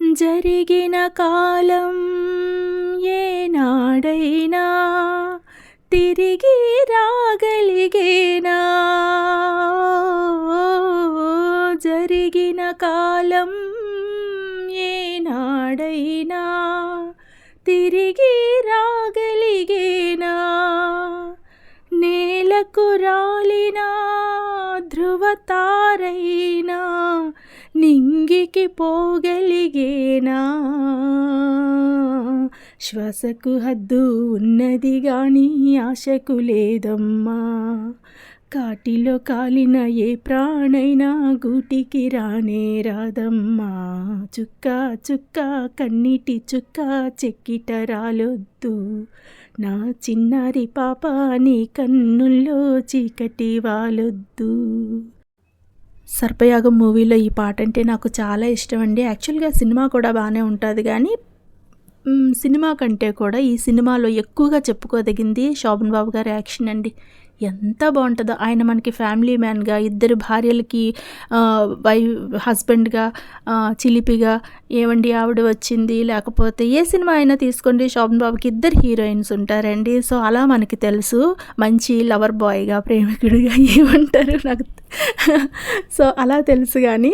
జరిగిన కాలం ఏనాడైనా తిరిగి రాగలిగేనా? జరిగిన కాలం ఏనాడైనా తిరిగి రాగలిగేనా? నేలకు రాలినా ధ్రువతారైనా నింగికి పోగలిగేనా? శ్వాసకు హద్దు ఉన్నది గాని ఆశకు లేదమ్మా. కాటిలో కాలిన ఏ ప్రాణైనా గూటికి రానే రాదమ్మా. చుక్క చుక్క కన్నిటి చుక్క చెక్కిట రాలొద్దు. నా చిన్నారి పాప నీ కన్నుల్లో చీకటి వాలొద్దు. సర్పయాగం మూవీలో ఈ పాట అంటే నాకు చాలా ఇష్టం అండి యాక్చువల్గా సినిమా కూడా బాగానే ఉంటుంది కానీ సినిమా కంటే కూడా ఈ సినిమాలో ఎక్కువగా చెప్పుకోదగింది శోభన్ బాబు గారి యాక్షన్ అండి. ఎంత బాగుంటుందో. ఆయన మనకి ఫ్యామిలీ మ్యాన్గా ఇద్దరు భార్యలకి వై హస్బెండ్గా చిలిపిగా ఏమండి ఆవిడ వచ్చింది లేకపోతే ఏ సినిమా అయినా తీసుకోండి. శోభన్ బాబుకి ఇద్దరు హీరోయిన్స్ ఉంటారండి. సో అలా మనకి తెలుసు. మంచి లవర్ బాయ్గా ప్రేమికుడిగా ఏమంటారు నాకు. సో అలా తెలుసు కానీ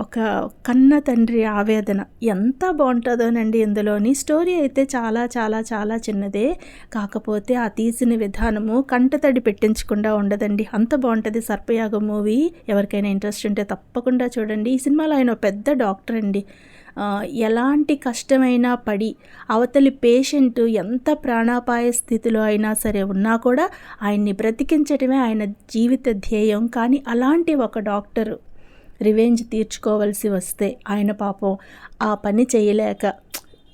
ఒక కన్న తండ్రి ఆవేదన ఎంత బాగుంటుందోనండి ఇందులోని. స్టోరీ అయితే చాలా చాలా చాలా చిన్నదే. కాకపోతే ఆ తీసిన విధానము కంటతడి పెట్టించకుండా ఉండదండి. అంత బాగుంటుంది సర్పయాగం మూవీ. ఎవరికైనా ఇంట్రెస్ట్ ఉంటే తప్పకుండా చూడండి. ఈ సినిమాలో ఆయన ఒక పెద్ద డాక్టర్ అండి. ఎలాంటి కష్టమైనా పడి అవతలి పేషెంట్ ఎంత ప్రాణాపాయ స్థితిలో అయినా సరే ఉన్నా కూడా ఆయన్ని బ్రతికించడమే ఆయన జీవిత ధ్యేయం. కానీ అలాంటి ఒక డాక్టరు రివెంజ్ తీర్చుకోవాల్సి వస్తే ఆయన పాపం ఆ పని చేయలేక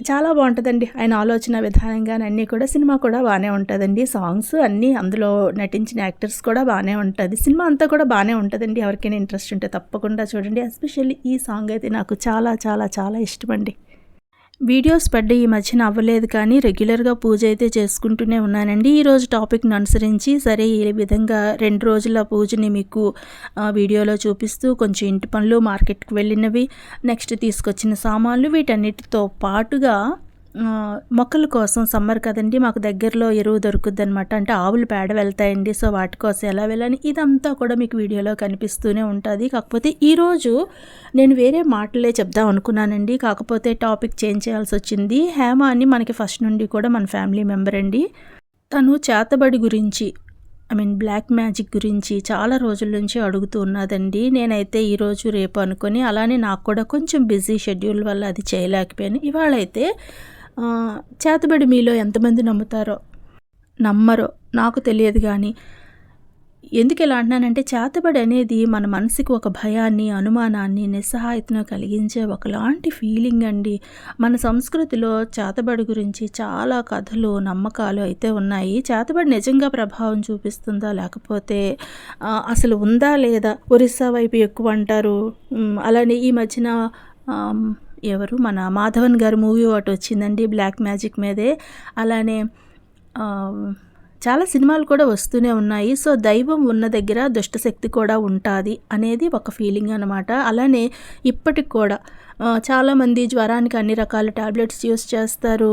చాలా బాగుంటుందండి. ఆయన ఆలోచన విధానంగానే అన్నీ కూడా సినిమా కూడా బాగానే ఉంటుందండి. సాంగ్స్ అన్నీ అందులో నటించిన యాక్టర్స్ కూడా బాగానే ఉంటుంది. సినిమా అంతా కూడా బాగానే ఉంటుందండి. ఎవరికైనా ఇంట్రెస్ట్ ఉంటే తప్పకుండా చూడండి. ఎస్పెషల్లీ ఈ సాంగ్ అయితే నాకు చాలా చాలా చాలా ఇష్టమండి. వీడియోస్ పడ్డ ఈ మధ్యన అవ్వలేదు కానీ రెగ్యులర్గా పూజ అయితే చేసుకుంటూనే ఉన్నానండి. ఈరోజు టాపిక్ను అనుసరించి సరే ఈ విధంగా రెండు రోజుల పూజని మీకు వీడియోలో చూపిస్తూ కొంచెం ఇంటి పనులు మార్కెట్కి వెళ్ళినవి నెక్స్ట్ తీసుకొచ్చిన సామాన్లు వీటన్నిటితో పాటుగా మొక్కల కోసం సమ్మర్ కదండి మాకు దగ్గరలో ఎరువు దొరుకుద్ది అనమాట అంటే ఆవులు పేడ వెళ్తాయండి సో వాటి కోసం ఎలా వెళ్ళాలి ఇదంతా కూడా మీకు వీడియోలో కనిపిస్తూనే ఉంటుంది. కాకపోతే ఈరోజు నేను వేరే మాటలే చెప్దాం అనుకున్నానండి. కాకపోతే టాపిక్ చేంజ్ చేయాల్సి వచ్చింది. హేమ అని మనకి ఫస్ట్ నుండి కూడా మన ఫ్యామిలీ మెంబర్ అండి. తను చేతబడి గురించి ఐ మీన్ బ్లాక్ మ్యాజిక్ గురించి చాలా రోజుల నుంచి అడుగుతూ ఉన్నదండి. నేనైతే ఈరోజు రేపు అనుకొని అలానే నాకు కూడా కొంచెం బిజీ షెడ్యూల్ వల్ల అది చేయలేకపోయాను. ఇవాళ అయితే చేతబడి మీలో ఎంతమంది నమ్ముతారో నమ్మరో నాకు తెలియదు కానీ ఎందుకు ఇలా అంటున్నానంటే చేతబడి అనేది మన మనసుకి ఒక భయాన్ని అనుమానాన్ని నిస్సహాయతను కలిగించే ఒకలాంటి ఫీలింగ్ అండి. మన సంస్కృతిలో చేతబడి గురించి చాలా కథలు నమ్మకాలు అయితే ఉన్నాయి. చేతబడి నిజంగా ప్రభావం చూపిస్తుందా లేకపోతే అసలు ఉందా లేదా ఒరిస్సా వైపు ఎక్కువ అంటారు? అలానే ఈ మధ్యన ఎవరు? మన మాధవన్ గారి మూవీ ఒకటి వచ్చిందండి బ్లాక్ మ్యాజిక్ మీదే. అలానే చాలా సినిమాలు కూడా వస్తూనే ఉన్నాయి. సో దైవం ఉన్న దగ్గర దుష్టశక్తి కూడా ఉంటుంది అనేది ఒక ఫీలింగ్ అనమాట అలానే ఇప్పటికి కూడా చాలామంది జ్వరానికి అన్ని రకాల టాబ్లెట్స్ యూస్ చేస్తారు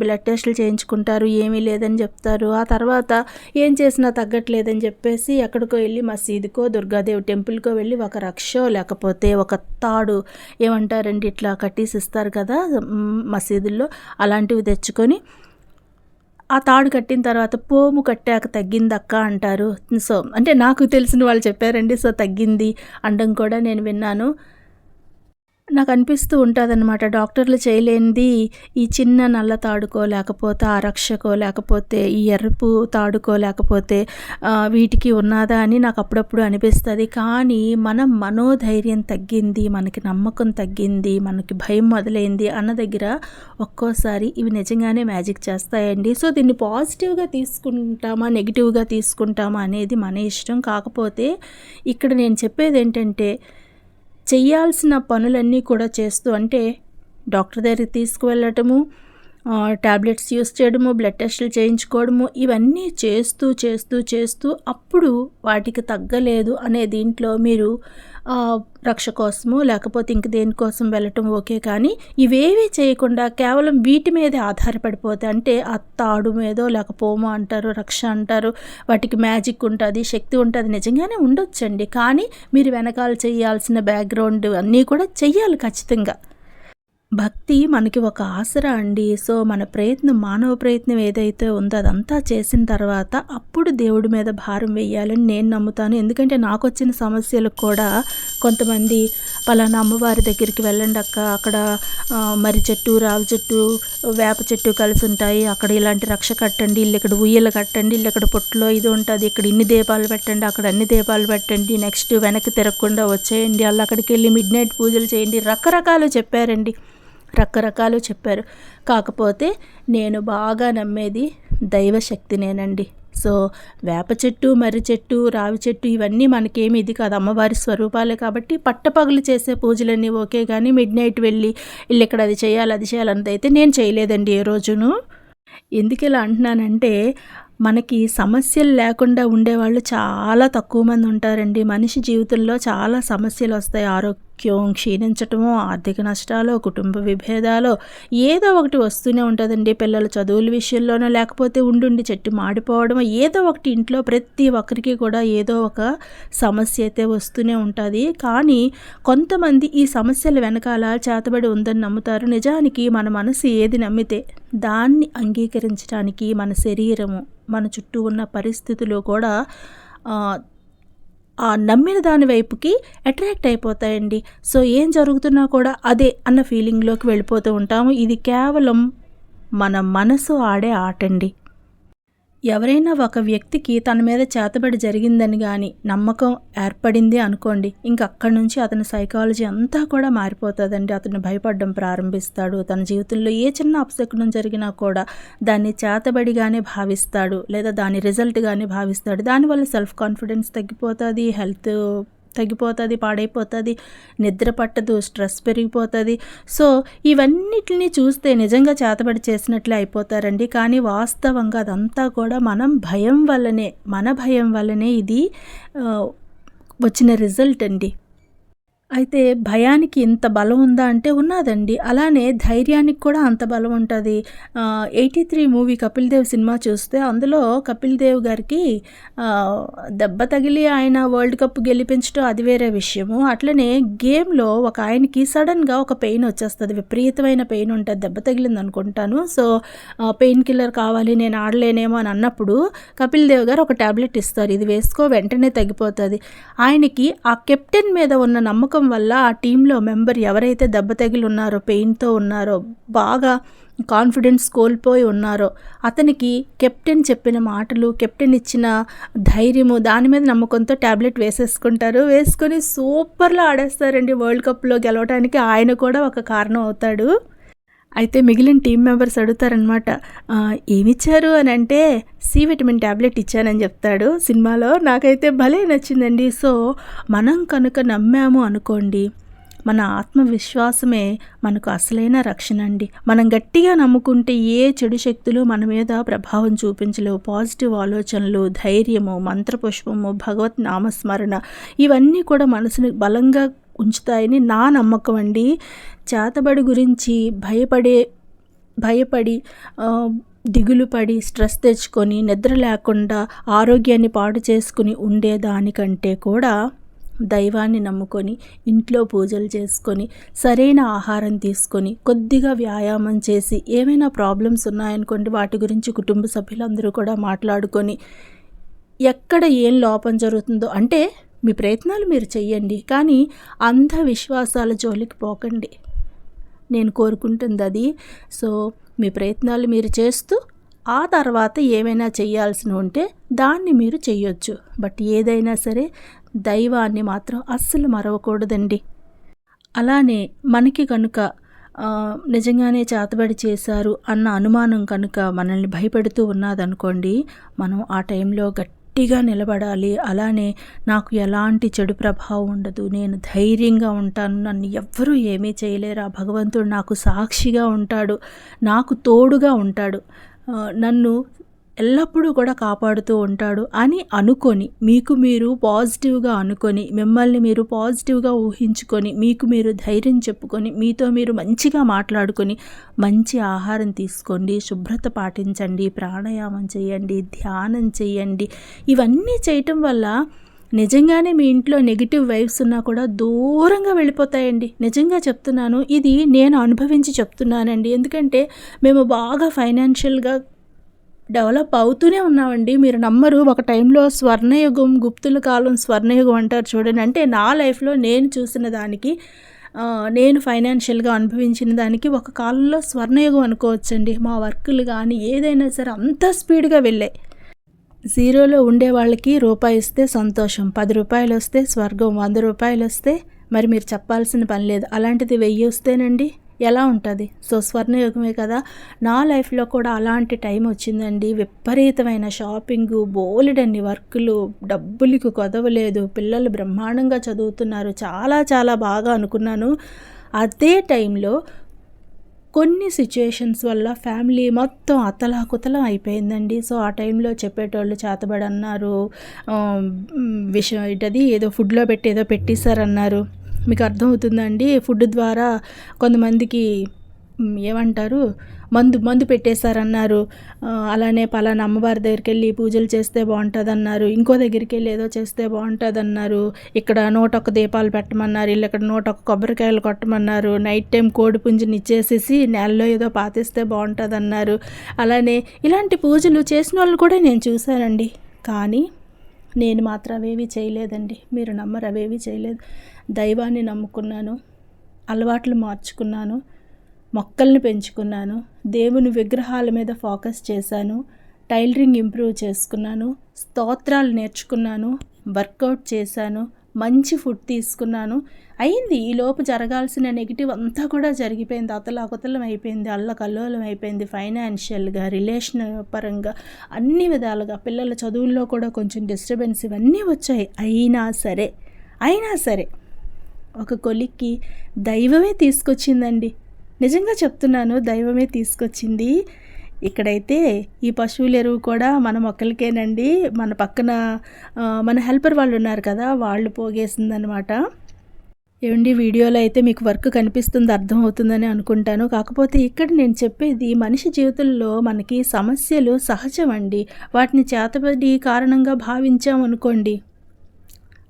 బ్లడ్ టెస్టులు చేయించుకుంటారు ఏమీ లేదని చెప్తారు. ఆ తర్వాత ఏం చేసినా తగ్గట్లేదని చెప్పేసి ఎక్కడికో వెళ్ళి మసీదుకో దుర్గాదేవి టెంపుల్కో వెళ్ళి ఒక రక్షో లేకపోతే ఒక తాడు ఏమంటారండి ఇట్లా కట్టేసి ఇస్తారు కదా మసీదుల్లో అలాంటివి తెచ్చుకొని ఆ తాడు కట్టిన తర్వాత పోము కట్టాక తగ్గింది అక్క అంటారు. సో అంటే నాకు తెలిసిన వాళ్ళు చెప్పారండి సో తగ్గింది అనడం కూడా నేను విన్నాను. నాకు అనిపిస్తూ ఉంటుందన్నమాట. డాక్టర్లు చేయలేనిది ఈ చిన్న నల్ల తాడుకో లేకపోతే ఆ రక్షకో లేకపోతే ఈ ఎరుపు తాడుకో లేకపోతే వీటికి ఉన్నదా అని నాకు అప్పుడప్పుడు అనిపిస్తుంది. కానీ మన మనోధైర్యం తగ్గింది మనకి నమ్మకం తగ్గింది మనకి భయం మొదలైంది అన్న దగ్గర ఒక్కోసారి ఇవి నిజంగానే మ్యాజిక్ చేస్తాయండి. సో దీన్ని పాజిటివ్గా తీసుకుంటామా నెగిటివ్గా తీసుకుంటామా అనేది మన ఇష్టం. కాకపోతే ఇక్కడ నేను చెప్పేది ఏంటంటే చేయాల్సిన పనులన్నీ కూడా చేస్తూ అంటే డాక్టర్ దగ్గరికి తీసుకువెళ్ళటము ట్యాబ్లెట్స్ యూస్ చేయడము బ్లడ్ టెస్టులు చేయించుకోవడము ఇవన్నీ చేస్తూ చేస్తూ చేస్తూ అప్పుడు వాటికి తగ్గలేదు అనే దీంట్లో మీరు రక్ష కోసము లేకపోతే ఇంక దేనికోసం వెళ్ళటం ఓకే కానీ ఇవేవీ చేయకుండా కేవలం వీటి మీదే ఆధారపడిపోతే అంటే ఆ తాడు మీదో లేక పోమో అంటారు రక్ష అంటారు వాటికి మ్యాజిక్ ఉంటుంది శక్తి ఉంటుంది నిజంగానే ఉండొచ్చండి. కానీ మీరు వెనకాల చేయాల్సిన బ్యాక్గ్రౌండ్ అన్నీ కూడా చెయ్యాలి ఖచ్చితంగా. భక్తి మనకి ఒక ఆసరా అండి. సో మన ప్రయత్నం మానవ ప్రయత్నం ఏదైతే ఉందో అదంతా చేసిన తర్వాత అప్పుడు దేవుడి మీద భారం వేయాలని నేను నమ్ముతాను. ఎందుకంటే నాకు వచ్చిన సమస్యలకు కూడా కొంతమంది పలానా అమ్మవారి దగ్గరికి వెళ్ళండి అక్క అక్కడ మర్రి చెట్టు రావి చెట్టు వేప చెట్టు కలిసి ఉంటాయి. అక్కడ ఇలాంటి రక్ష కట్టండి ఇల్లు ఇక్కడ ఉయ్యలు కట్టండి ఇల్లు ఇక్కడ పొట్టులో ఇది ఉంటుంది. ఇక్కడ ఇన్ని దీపాలు పెట్టండి అక్కడ అన్ని దీపాలు పెట్టండి నెక్స్ట్ వెనక్కి తిరగకుండా వచ్చేయండి. అలా అక్కడికి వెళ్ళి మిడ్ నైట్ పూజలు చేయండి. రకరకాలు చెప్పారండి. రకరకాలు చెప్పారు. కాకపోతే నేను బాగా నమ్మేది దైవశక్తినేనండి సో వేప చెట్టు మర్రి చెట్టు రావి చెట్టు ఇవన్నీ మనకేమి ఇది కాదు. అమ్మవారి స్వరూపాలే కాబట్టి పట్టపగలు చేసే పూజలన్నీ ఓకే కానీ మిడ్ నైట్ వెళ్ళి వీళ్ళు ఇక్కడ అది చేయాలి అది చేయాలన్నది అయితే నేను చేయలేదండి ఏ రోజును. ఎందుకు ఇలా అంటున్నానంటే మనకి సమస్యలు లేకుండా ఉండేవాళ్ళు చాలా తక్కువ మంది ఉంటారండి. మనిషి జీవితంలో చాలా సమస్యలు వస్తాయి. ఆరోగ్యం క్షీణించటము ఆర్థిక నష్టాలు కుటుంబ విభేదాలు ఏదో ఒకటి వస్తూనే ఉంటుందండి. పిల్లల చదువుల విషయంలోనో లేకపోతే ఉండుండి చెట్టు మాడిపోవడం ఏదో ఒకటి ఇంట్లో ప్రతి ఒక్కరికి కూడా ఏదో ఒక సమస్య అయితే వస్తూనే ఉంటుంది. కానీ కొంతమంది ఈ సమస్యల వెనకాల చేతబడి ఉందని నమ్ముతారు. నిజానికి మన మనసు ఏది నమ్మితే దాన్ని అంగీకరించడానికి మన శరీరము మన చుట్టూ ఉన్న పరిస్థితులు కూడా ఆ, నమ్మిన దాని వైపుకి అట్రాక్ట్ అయిపోతాయండి. సో ఏం జరుగుతున్నా కూడా అదే అన్న ఫీలింగ్లోకి వెళ్ళిపోతూ ఉంటాము. ఇది కేవలం మన మనసు ఆడే ఆటండి. ఎవరైనా ఒక వ్యక్తికి తన మీద చేతబడి జరిగిందని కానీ నమ్మకం ఏర్పడింది అనుకోండి ఇంక అక్కడి నుంచి అతని సైకాలజీ అంతా కూడా మారిపోతుందండి. అతను భయపడడం ప్రారంభిస్తాడు. తన జీవితంలో ఏ చిన్న అపశకునం జరిగినా కూడా దాన్ని చేతబడిగానే భావిస్తాడు. లేదా దాని రిజల్ట్గానే భావిస్తాడు. దానివల్ల సెల్ఫ్ కాన్ఫిడెన్స్ తగ్గిపోతుంది హెల్త్ తగ్గిపోతుంది పాడైపోతుంది నిద్ర పట్టదు స్ట్రెస్ పెరిగిపోతుంది. సో ఇవన్నిటిని చూస్తే నిజంగా చేతబడి చేసినట్లే అయిపోతారండి. కానీ వాస్తవంగా అదంతా కూడా మనం భయం వల్లనే మన భయం వల్లనే ఇది వచ్చిన రిజల్ట్ అండి. అయితే భయానికి ఇంత బలం ఉందా అంటే ఉన్నదండి. అలానే ధైర్యానికి కూడా అంత బలం ఉంటుంది. Eighty three movie Kapil Dev cinema చూస్తే అందులో కపిల్ దేవ్ గారికి దెబ్బ తగిలి ఆయన వరల్డ్ కప్ గెలిపించడం అది వేరే విషయము. అట్లనే గేమ్లో ఒక ఆయనకి సడన్గా ఒక పెయిన్ వచ్చేస్తుంది. విపరీతమైన పెయిన్ ఉంటుంది. దెబ్బ తగిలింది అనుకుంటాను. సో పెయిన్ కిల్లర్ కావాలి నేను ఆడలేనేమో అని అన్నప్పుడు కపిల్ దేవ్ గారు ఒక టాబ్లెట్ ఇస్తారు. ఇది వేసుకో వెంటనే తగ్గిపోతుంది. ఆయనకి ఆ కెప్టెన్ మీద ఉన్న నమ్మకం వల్ల ఆ టీంలో మెంబర్ ఎవరైతే దెబ్బ తగిలి ఉన్నారో పెయిన్తో ఉన్నారో బాగా కాన్ఫిడెన్స్ కోల్పోయి ఉన్నారో అతనికి కెప్టెన్ చెప్పిన మాటలు కెప్టెన్ ఇచ్చిన ధైర్యము దాని మీద నమ్మకంతో ట్యాబ్లెట్ వేసేసుకుంటారు. వేసుకొని సూపర్లో ఆడేస్తారండి వరల్డ్ కప్లో గెలవడానికి ఆయన కూడా ఒక కారణం అవుతాడు. అయితే మిగిలిన టీం మెంబర్స్ అడుగుతారనమాట ఏమిచ్చారు? అని అంటే సి విటమిన్ ట్యాబ్లెట్ ఇచ్చానని చెప్తాడు. సినిమాలో నాకైతే భలే నచ్చిందండి. సో మనం కనుక నమ్మాము అనుకోండి మన ఆత్మవిశ్వాసమే మనకు అసలైన రక్షణ అండి. మనం గట్టిగా నమ్ముకుంటే ఏ చెడు శక్తులు మన మీద ప్రభావం చూపించలేవు. పాజిటివ్ ఆలోచనలు ధైర్యము మంత్రపుష్పము భగవత్ నామస్మరణ ఇవన్నీ కూడా మనసుని బలంగా ఉంచుతాయని నా నమ్మకం అండి. చేతబడి గురించి భయపడే భయపడి దిగులు పడి స్ట్రెస్ తెచ్చుకొని నిద్ర లేకుండా ఆరోగ్యాన్ని పాడు చేసుకుని ఉండేదానికంటే కూడా దైవాన్ని నమ్ముకొని ఇంట్లో పూజలు చేసుకొని సరైన ఆహారం తీసుకొని కొద్దిగా వ్యాయామం చేసి ఏమైనా ప్రాబ్లమ్స్ ఉన్నాయనుకోండి వాటి గురించి కుటుంబ సభ్యులందరూ కూడా మాట్లాడుకొని ఎక్కడ ఏం లోపం జరుగుతుందో అంటే మీ ప్రయత్నాలు మీరు చెయ్యండి కానీ అంధవిశ్వాసాల జోలికి పోకండి. నేను కోరుకుంటుంది అది. సో మీ ప్రయత్నాలు మీరు చేస్తూ ఆ తర్వాత ఏమైనా చేయాల్సి ఉంటే దాన్ని మీరు చేయొచ్చు బట్ ఏదైనా సరే దైవాన్ని మాత్రం అస్సలు మరవకూడదండి. అలానే మనకి కనుక నిజంగానే చేతబడి చేశారు అన్న అనుమానం కనుక మనల్ని భయపెడుతూ ఉన్నదనుకోండి మనం ఆ టైంలో గట్టి గట్టిగా నిలబడాలి. అలానే నాకు ఎలాంటి చెడు ప్రభావం ఉండదు. నేను ధైర్యంగా ఉంటాను. నన్ను ఎవ్వరూ ఏమీ చేయలేరు. ఆ భగవంతుడు నాకు సాక్షిగా ఉంటాడు. నాకు తోడుగా ఉంటాడు. నన్ను ఎల్లప్పుడూ కూడా కాపాడుతూ ఉంటాడు అని అనుకొని మీకు మీరు పాజిటివ్గా అనుకొని మిమ్మల్ని మీరు పాజిటివ్గా ఊహించుకొని మీకు మీరు ధైర్యం చెప్పుకొని మీతో మీరు మంచిగా మాట్లాడుకొని మంచి ఆహారం తీసుకోండి శుభ్రత పాటించండి ప్రాణాయామం చేయండి ధ్యానం చేయండి. ఇవన్నీ చేయటం వల్ల నిజంగానే మీ ఇంట్లో నెగిటివ్ వైబ్స్ ఉన్నా కూడా దూరంగా వెళ్ళిపోతాయండి. నిజంగా చెప్తున్నాను ఇది నేను అనుభవించి చెప్తున్నానండి. ఎందుకంటే మేము బాగా ఫైనాన్షియల్గా డెవలప్ అవుతూనే ఉన్నామండి. మీరు నమ్మరు ఒక టైంలో స్వర్ణయుగం గుప్తుల కాలం స్వర్ణయుగం అంటారు చూడండి. అంటే నా లైఫ్లో నేను చూసిన దానికి నేను ఫైనాన్షియల్గా అనుభవించిన దానికి ఒక కాలంలో స్వర్ణయుగం అనుకోవచ్చండి. మా వర్కులు కానీ ఏదైనా సరే అంత స్పీడ్గా వెళ్ళాయి. జీరోలో ఉండే వాళ్ళకి రూపాయి ఇస్తే సంతోషం పది రూపాయలు వస్తే స్వర్గం వంద రూపాయలు వస్తే మరి మీరు చెప్పాల్సిన పని లేదు. అలాంటిది వెయ్యి వస్తేనండి ఎలా ఉంటుంది? సో స్వర్ణయుగమే కదా. నా లైఫ్లో కూడా అలాంటి టైం వచ్చిందండి. విపరీతమైన షాపింగ్ బోలెడన్ని వర్కులు డబ్బులకు కొదవలేదు పిల్లలు బ్రహ్మాండంగా చదువుతున్నారు. చాలా చాలా బాగా అనుకున్నాను. అదే టైంలో కొన్ని సిచ్యుయేషన్స్ వల్ల ఫ్యామిలీ మొత్తం అతలాకుతలం అయిపోయిందండి. సో ఆ టైంలో చెప్పేటోళ్ళు చేతబడి అన్నారు. విషయం ఏంటది? ఏదో ఫుడ్లో పెట్టి ఏదో పెట్టేశారన్నారు. మీకు అర్థమవుతుందండి. ఫుడ్ ద్వారా కొంతమందికి ఏమంటారు మందు మందు పెట్టేశారన్నారు. అలానే పలానా అమ్మవారి దగ్గరికి వెళ్ళి పూజలు చేస్తే బాగుంటుంది అన్నారు ఇంకో దగ్గరికి వెళ్ళి ఏదో చేస్తే బాగుంటుంది అన్నారు ఇక్కడ నూటొక్క దీపాలు పెట్టమన్నారు. వీళ్ళు ఇక్కడ నూట ఒక్క కొబ్బరికాయలు కొట్టమన్నారు. నైట్ టైం కోడి పుంజుని ఇచ్చేసేసి నెలలో ఏదో పాతిస్తే బాగుంటుంది అన్నారు అలానే ఇలాంటి పూజలు చేసిన వాళ్ళు కూడా నేను చూశానండి. కానీ నేను మాత్రం అవేవి చేయలేదండి. మీరు నమ్మరు అవేవి చేయలేదు. దైవాన్ని నమ్ముకున్నాను అలవాట్లు మార్చుకున్నాను మొక్కల్ని పెంచుకున్నాను దేవుని విగ్రహాల మీద ఫోకస్ చేశాను టైలరింగ్ ఇంప్రూవ్ చేసుకున్నాను స్తోత్రాలు నేర్చుకున్నాను వర్కౌట్ చేశాను మంచి ఫుడ్ తీసుకున్నాను. అయింది. ఈ లోపు జరగాల్సిన నెగిటివ్ అంతా కూడా జరిగిపోయింది. అతలాకుతలం అయిపోయింది అల్లకల్లోలం అయిపోయింది. ఫైనాన్షియల్గా రిలేషన్ పరంగా అన్ని విధాలుగా పిల్లల చదువుల్లో కూడా కొంచెం డిస్టర్బెన్స్ ఇవన్నీ వచ్చాయి. అయినా సరే అయినా సరే ఒక కొలిక్కి దైవమే తీసుకొచ్చిందండి. నిజంగా చెప్తున్నాను దైవమే తీసుకొచ్చింది. ఇక్కడైతే ఈ పశువుల ఎరువు కూడా మన మొక్కలకేనండి. మన పక్కన మన హెల్పర్ వాళ్ళు ఉన్నారు కదా వాళ్ళు పోగేసిందనమాట ఏమండి వీడియోలో అయితే మీకు వర్క్ కనిపిస్తుంది అర్థమవుతుందని అనుకుంటాను. కాకపోతే ఇక్కడ నేను చెప్పేది మనిషి జీవితంలో మనకి సమస్యలు సహజం అండి వాటిని చేతబడి కారణంగా భావించామనుకోండి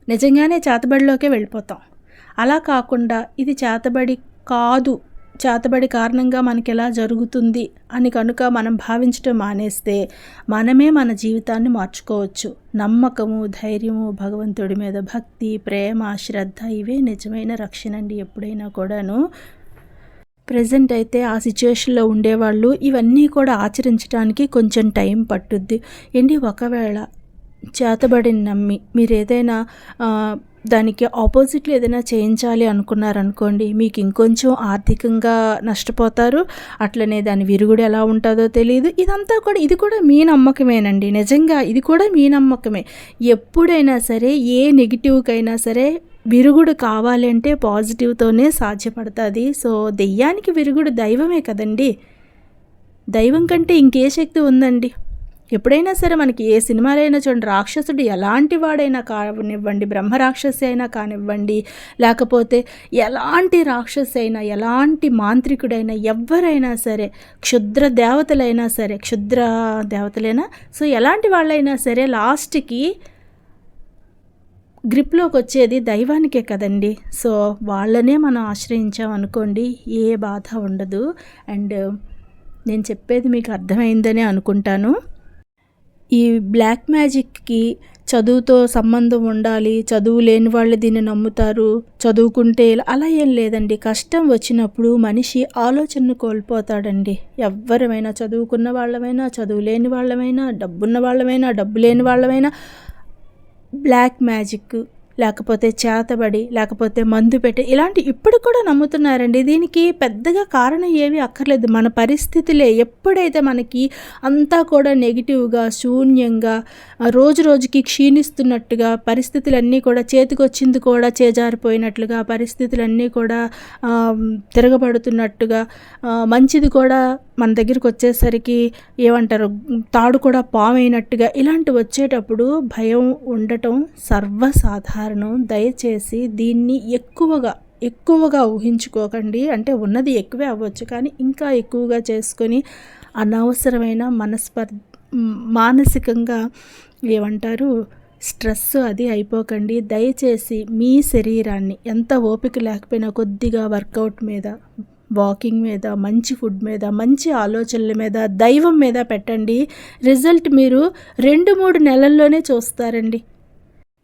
నిజంగానే చేతబడిలోకే వెళ్ళిపోతాం. అలా కాకుండా ఇది చేతబడి కాదు చేతబడి కారణంగా మనకి ఎలా జరుగుతుంది అని కనుక మనం భావించడం మానేస్తే మనమే మన జీవితాన్ని మార్చుకోవచ్చు. నమ్మకము ధైర్యము భగవంతుడి మీద భక్తి ప్రేమ శ్రద్ధ ఇవే నిజమైన రక్షణ అండి ఎప్పుడైనా కూడాను. ప్రజెంట్ అయితే ఆ సిచ్యువేషన్లో ఉండేవాళ్ళు ఇవన్నీ కూడా ఆచరించడానికి కొంచెం టైం పట్టుద్ది. ఏంటి? ఒకవేళ చేతబడిని నమ్మి మీరు ఏదైనా దానికి ఆపోజిట్లో ఏదైనా చేయించాలి అనుకున్నారనుకోండి మీకు ఇంకొంచెం ఆర్థికంగా నష్టపోతారు. అట్లనే దాని విరుగుడు ఎలా ఉంటుందో తెలియదు ఇదంతా కూడా ఇది కూడా మీ నమ్మకమేనండి. నిజంగా ఇది కూడా మీ నమ్మకమే. ఎప్పుడైనా సరే ఏ నెగిటివ్కైనా సరే విరుగుడు కావాలంటే పాజిటివ్తోనే సాధ్యపడుతుంది. సో దెయ్యానికి విరుగుడు దైవమే కదండి. దైవం కంటే ఇంకే శక్తి ఉందండి. ఎప్పుడైనా సరే మనకి ఏ సినిమాలైనా చూడండి రాక్షసుడు ఎలాంటి వాడైనా కానివ్వండి బ్రహ్మ రాక్షసి అయినా కానివ్వండి లేకపోతే ఎలాంటి రాక్షసి అయినా ఎలాంటి మాంత్రికుడైనా ఎవరైనా సరే క్షుద్ర దేవతలైనా సరే క్షుద్ర దేవతలైనా సో ఎలాంటి వాళ్ళైనా సరే లాస్ట్కి గ్రిప్లోకి వచ్చేది దైవానికే కదండి. సో వాళ్ళనే మనం ఆశ్రయించామనుకోండి ఏ బాధ ఉండదు. అండ్ నేను చెప్పేది మీకు అర్థమైందని అనుకుంటాను. ఈ బ్లాక్ మ్యాజిక్కి చదువుతో సంబంధం ఉండాలి చదువు లేని వాళ్ళు దీన్ని నమ్ముతారు చదువుకుంటే అలా ఏం లేదండి. కష్టం వచ్చినప్పుడు మనిషి ఆలోచనను కోల్పోతాడండి. ఎవరమైనా చదువుకున్న వాళ్ళమైనా చదువు లేని వాళ్ళమైనా డబ్బున్న వాళ్ళమైనా డబ్బు లేని వాళ్ళమైనా బ్లాక్ మ్యాజిక్ లేకపోతే చేతబడి లేకపోతే మందు పెట్టి ఇలాంటి ఇప్పుడు కూడా నమ్ముతున్నారండి. దీనికి పెద్దగా కారణం ఏమీ అక్కర్లేదు. మన పరిస్థితులే ఎప్పుడైతే మనకి అంతా కూడా నెగిటివ్గా శూన్యంగా రోజు రోజుకి క్షీణిస్తున్నట్టుగా పరిస్థితులన్నీ కూడా చేతికొచ్చింది కూడా చేజారిపోయినట్లుగా పరిస్థితులన్నీ కూడా తిరగబడుతున్నట్టుగా మంచిది కూడా మన దగ్గరికి వచ్చేసరికి ఏమంటారు? తాడు కూడా పాము అయినట్టుగా ఇలాంటివి వచ్చేటప్పుడు భయం ఉండటం సర్వసాధారణం. దయచేసి దీన్ని ఎక్కువగా ఎక్కువగా ఊహించుకోకండి. అంటే ఉన్నది ఎక్కువే అవ్వచ్చు. కానీ ఇంకా ఎక్కువగా చేసుకొని అనవసరమైన మనస్పర్ మానసికంగా ఏమంటారు? స్ట్రెస్ అది అయిపోకండి. దయచేసి మీ శరీరాన్ని ఎంత ఓపిక లేకపోయినా కొద్దిగా వర్కౌట్ మీద వాకింగ్ మీద మంచి ఫుడ్ మీద మంచి ఆలోచనల మీద దైవం మీద పెట్టండి. రిజల్ట్ మీరు రెండు మూడు నెలల్లోనే చూస్తారండి.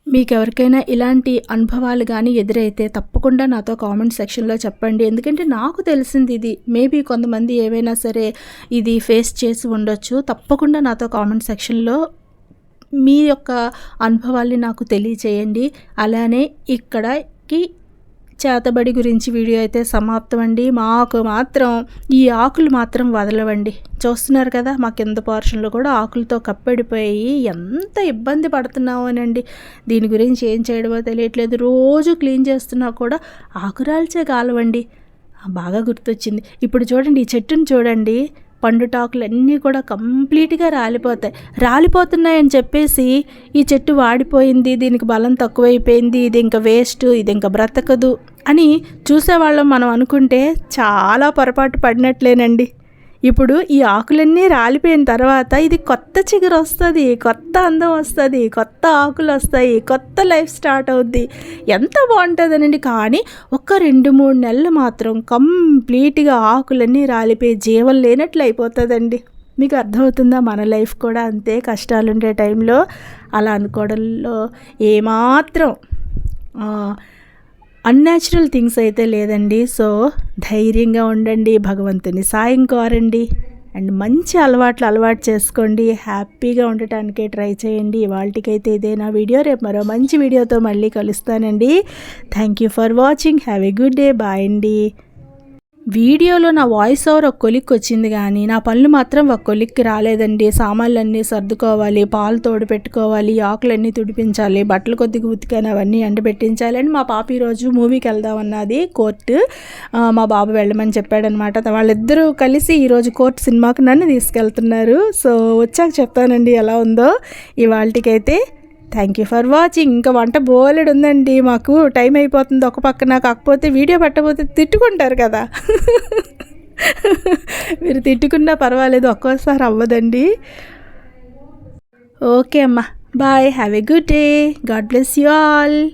మీకు ఎవరికైనా ఇలాంటి అనుభవాలు కానీ ఎదురైతే తప్పకుండా నాతో కామెంట్ సెక్షన్లో చెప్పండి. ఎందుకంటే నాకు తెలిసింది ఇది. మేబీ కొంతమంది ఏవైనా సరే ఇది ఫేస్ చేసి ఉండొచ్చు. తప్పకుండా నాతో కామెంట్ సెక్షన్లో మీ యొక్క అనుభవాల్ని నాకు తెలియచేయండి. అలానే ఇక్కడకి చేతబడి గురించి వీడియో అయితే సమాప్తం అండి మాకు మాత్రం ఈ ఆకులు మాత్రం వదలవండి. చూస్తున్నారు కదా మా కింద పోర్షన్లో కూడా ఆకులతో కప్పెడిపోయి ఎంత ఇబ్బంది పడుతున్నామోనండి. దీని గురించి ఏం చేయడమో తెలియట్లేదు. రోజు క్లీన్ చేస్తున్నా కూడా ఆకురాల్చే కాలవండి. బాగా గుర్తొచ్చింది. ఇప్పుడు చూడండి ఈ చెట్టుని చూడండి. పండుటాకులు అన్నీ కూడా కంప్లీట్గా రాలిపోతాయి. రాలిపోతున్నాయని చెప్పేసి ఈ చెట్టు వాడిపోయింది. దీనికి బలం తక్కువైపోయింది. ఇది ఇంకా వేస్ట్ ఇది ఇంకా బ్రతకదు. అని చూసేవాళ్ళం మనం అనుకుంటే చాలా పొరపాటు పడినట్లేనండి. ఇప్పుడు ఈ ఆకులన్నీ రాలిపోయిన తర్వాత ఇది కొత్త చిగురు వస్తుంది కొత్త అందం వస్తుంది కొత్త ఆకులు వస్తాయి కొత్త లైఫ్ స్టార్ట్ అవుద్ది. ఎంత బాగుంటుందనండి. కానీ ఒక రెండు మూడు నెలలు మాత్రం కంప్లీట్గా ఆకులన్నీ రాలిపోయి జీవం లేనట్లు అయిపోతుందండి. మీకు అర్థమవుతుందా? మన లైఫ్ కూడా అంతే కష్టాలుండే టైంలో అలా అనుకోవడంలో ఏమాత్రం అన్యాచురల్ థింగ్స్ అయితే లేదండి. సో ధైర్యంగా ఉండండి భగవంతుని సాయం కోరండి. అండ్ మంచి అలవాట్లు అలవాటు చేసుకోండి. హ్యాపీగా ఉండటానికే ట్రై చేయండి. వాళ్ళకైతే ఇదేనా వీడియో రేపు మరో మంచి వీడియోతో మళ్ళీ కలుస్తానండి. Thank you for watching have a good day bye అండి. వీడియోలో నా వాయిస్ ఓవర్ ఒక కొలిక్కి వచ్చింది కానీ నా పనులు మాత్రం ఒక కొలిక్కి రాలేదండి. సామాన్లన్నీ సర్దుకోవాలి పాలు తోడు పెట్టుకోవాలి ఆకులన్నీ తుడిపించాలి బట్టలు కొద్దిగా ఉతికాను అవన్నీ ఎండబెట్టించాలని అని మా పాప ఈరోజు మూవీకి వెళ్దామన్నది కోర్టు. మా బాబు వెళ్ళమని చెప్పాడనమాట. వాళ్ళిద్దరూ కలిసి ఈరోజు కోర్టు సినిమాకి నన్ను తీసుకెళ్తున్నారు. సో వచ్చాక చెప్తానండి ఎలా ఉందో. ఇవాళకైతే థ్యాంక్ యూ ఫర్ వాచింగ్ ఇంకా వంట బోలెడు ఉందండి మాకు టైం అయిపోతుంది ఒక పక్కన. కాకపోతే వీడియో పెట్టబోతే తిట్టుకుంటారు కదా. మీరు తిట్టుకున్నా పర్వాలేదు ఒక్కోసారి అవ్వదండి. ఓకే అమ్మా. Bye have a good day God bless you all